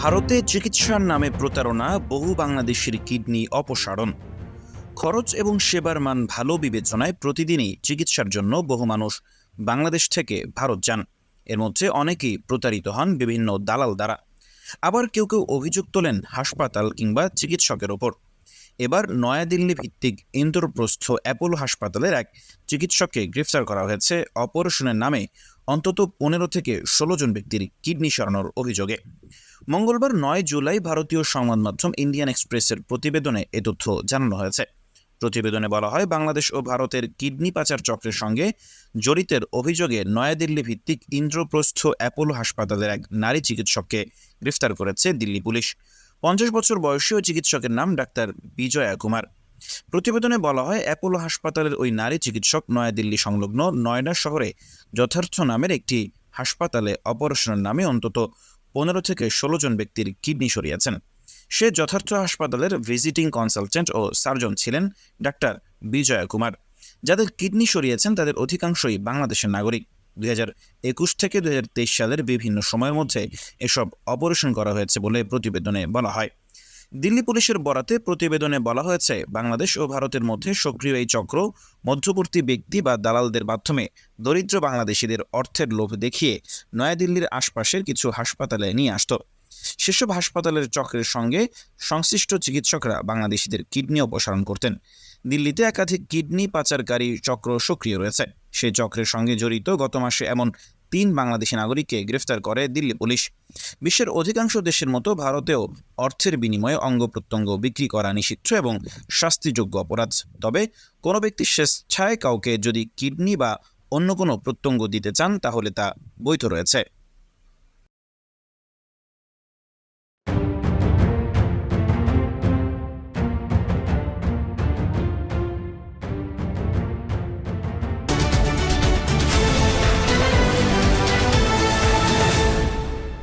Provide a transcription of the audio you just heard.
ভারতে চিকিৎসার নামে প্রতারণা, বহু বাংলাদেশের কিডনি অপসারণ। খরচ এবং সেবার মান ভালো বিবেচনায় প্রতিদিনই চিকিৎসার জন্য বহু মানুষ বাংলাদেশ থেকে ভারত যান। এর মধ্যে অনেকেই প্রতারিত হন বিভিন্ন দালাল দ্বারা। আবার কেউ কেউ অভিযোগ তোলেন হাসপাতাল কিংবা চিকিৎসকের ওপর। এবার নয়াদিল্লি ভিত্তিক ইন্দ্রপ্রস্থ অ্যাপোলো হাসপাতালের এক চিকিৎসককে গ্রেফতার করা হয়েছে অপারেশনের নামে অন্তত পনেরো থেকে ষোলো জন ব্যক্তির কিডনি সরানোর অভিযোগে। মঙ্গলবার নয় জুলাই ভারতীয় সংবাদ মাধ্যম ইন্ডিয়ান এক্সপ্রেসের প্রতিবেদনে এ তথ্য জানানো হয়েছে। প্রতিবেদনে বলা হয়, বাংলাদেশ ও ভারতের কিডনি পাচার চক্রের সঙ্গে জড়িতের অভিযোগে নয়াদিল্লি ভিত্তিক ইন্দ্রপ্রস্থ অ্যাপোলো হাসপাতালের এক নারী চিকিৎসককে গ্রেফতার করেছে দিল্লি পুলিশ। পঞ্চাশ বছর বয়সী ওই চিকিৎসকের নাম ডাক্তার বিজয়া কুমার। প্রতিবেদনে বলা হয়, অ্যাপোলো হাসপাতালের ওই নারী চিকিৎসক নয়াদিল্লি সংলগ্ন নয়ডা শহরে যথার্থ নামের একটি হাসপাতালে অপারেশনের নামে অন্তত পনেরো থেকে ষোলো জন ব্যক্তির কিডনি সরিয়েছেন। সে যথার্থ হাসপাতালের ভিজিটিং কনসালটেন্ট ও সার্জন ছিলেন ডাক্তার বিজয়া কুমার। যাদের কিডনি সরিয়েছেন তাদের অধিকাংশই বাংলাদেশের নাগরিক। দুই একুশ থেকে দুই সালের বিভিন্ন সময়ের মধ্যে এসব অপারেশন করা হয়েছে বলে প্রতিবেদনে বলা হয়। দিল্লি পুলিশের বরাতে প্রতিবেদনে বলা হয়েছে, বাংলাদেশ ও ভারতের মধ্যে সক্রিয় এই চক্র মধ্যবর্তী ব্যক্তি বা দালালদের মাধ্যমে দরিদ্র বাংলাদেশিদের অর্থের লোভ দেখিয়ে নয়াদিল্লির আশপাশের কিছু হাসপাতালে নিয়ে আসতো। সেসব হাসপাতালের চক্রের সঙ্গে সংশ্লিষ্ট চিকিৎসকরা বাংলাদেশিদের কিডনি অপসারণ করতেন। দিল্লিতে একাধিক কিডনি পাচারকারী চক্র সক্রিয় রয়েছে। সেই চক্রের সঙ্গে জড়িত গত মাসে এমন তিন বাংলাদেশি নাগরিককে গ্রেফতার করে দিল্লি পুলিশ। বিশ্বের অধিকাংশ দেশের মতো ভারতেও অর্থের বিনিময়ে অঙ্গ প্রত্যঙ্গ বিক্রি করা নিষিদ্ধ এবং শাস্তিযোগ্য অপরাধ। তবে কোনো ব্যক্তি স্বেচ্ছায় কাউকে যদি কিডনি বা অন্য কোনো প্রত্যঙ্গ দিতে চান, তাহলে তা বৈধ রয়েছে।